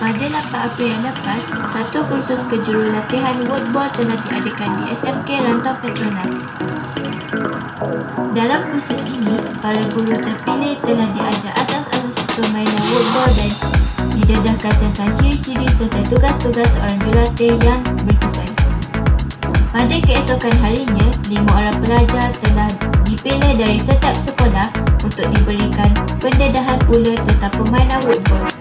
April yang lepas, satu kursus kejurulatihan woodball telah diadakan di SMK Rantau Petronas. Dalam kursus ini, para guru terpilih telah diajar asas-asas permainan woodball dan didedahkan tentang ciri-ciri serta tugas-tugas seorang jurulatih yang berkesan. Pada keesokan harinya, lima orang pelajar telah dipilih dari setiap sekolah untuk diberikan pendedahan pula tentang permainan woodball.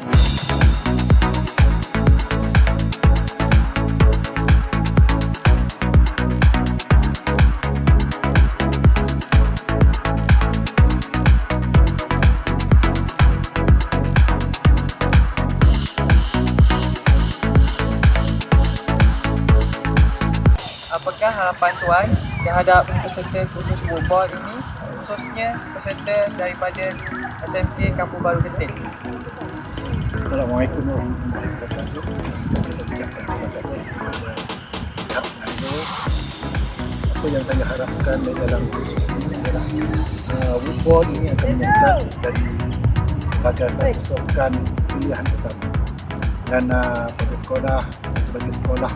Apakah harapan Tuan terhadap peserta kursus football ini khususnya peserta daripada SMK Kampung Baru Genting? Assalamualaikum warahmatullahi wabarakatuh. Saya ucapkan terima kasih kepada. Apa yang saya harapkan dalam kursus ini adalah uh, football ini akan meningkat dari sebagai satu sokan pilihan pertama. Dan uh, pada sekolah, sebagai sekolah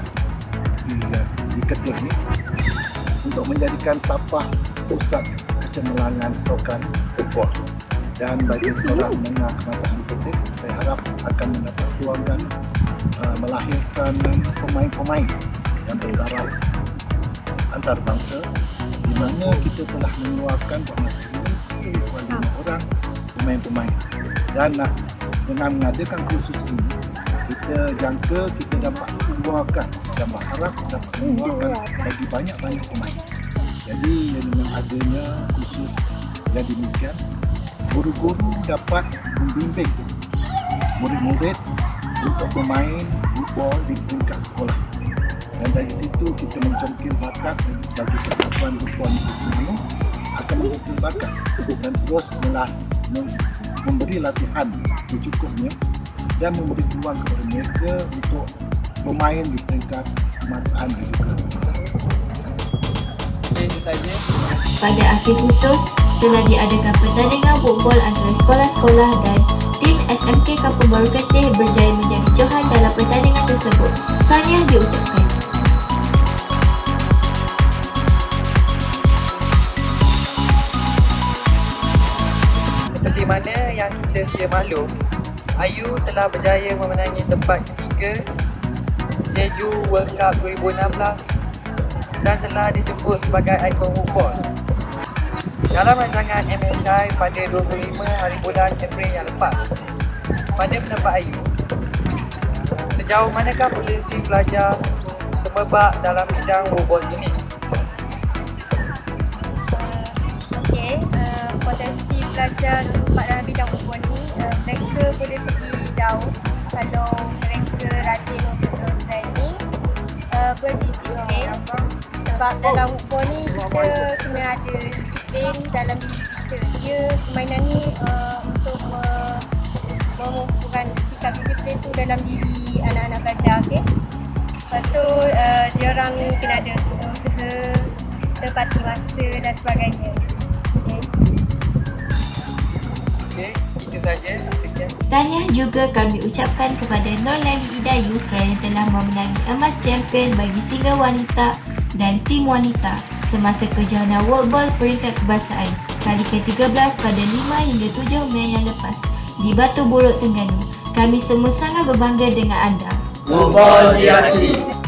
di, uh, di Kedah ini untuk menjadikan tapak pusat kecemerlangan sokan football dan bagi sekolah menengah kemasan Kedah saya harap akan mendapat peluang dan uh, melahirkan pemain-pemain yang bertaraf antarabangsa di mana kita telah mengeluarkan lima orang pemain-pemain. Dan uh, dengan mengadakan kursus ini kita jangka kita dapat mengeluarkan dan berharap dapat mengeluarkan bagi banyak-banyak pemain jadi dengan adanya kursus yang demikian guru-guru dapat membimbing murid-murid untuk bermain football di tingkat sekolah. Dan dari situ kita mencongkir bakat bagi kesatuan football ini akan mencongkir bakat dan terus melah, mem- memberi latihan secukupnya dan memberi peluang kepada mereka untuk bermain di juga. Okey, itu saja. Pada akhir khusus, telah diadakan pertandingan football antara sekolah-sekolah dan tim SMK Kampung Baru Ketih berjaya menjadi johan dalam pertandingan tersebut. Tahniah diucapkan. Seperti mana yang kita sedia maklum, Ayu telah berjaya memenangi tempat ketiga Jeju World Cup 2016 dan telah dijemput sebagai ikon football. Dalam rancangan MSI pada 25 hari bulan April yang lepas, pada pendapat Ayu, sejauh manakah potensi pelajar semebak dalam bidang football ini? Okey, uh, potensi pelajar sempat dalam bidang football kalau mereka rajin untuk training, uh, berdisiplin. Sebab dalam football ni kita kena ada disiplin dalam diri kita. Dia permainan ni uh, untuk me- mengumpulkan sikap disiplin tu dalam diri anak-anak pelajar. Okay? Lepas tu uh, dia orang ni kena ada usaha, tepati masa dan sebagainya. Tahniah juga kami ucapkan kepada Norlali Idayu kerana telah memenangi emas champion bagi single wanita dan tim wanita semasa kejohanan World Ball peringkat kebangsaan kali ke-13 pada 5 hingga 7 Mei yang lepas di Batu Buruk Terengganu. Kami semua sangat berbangga dengan anda. Football di hati.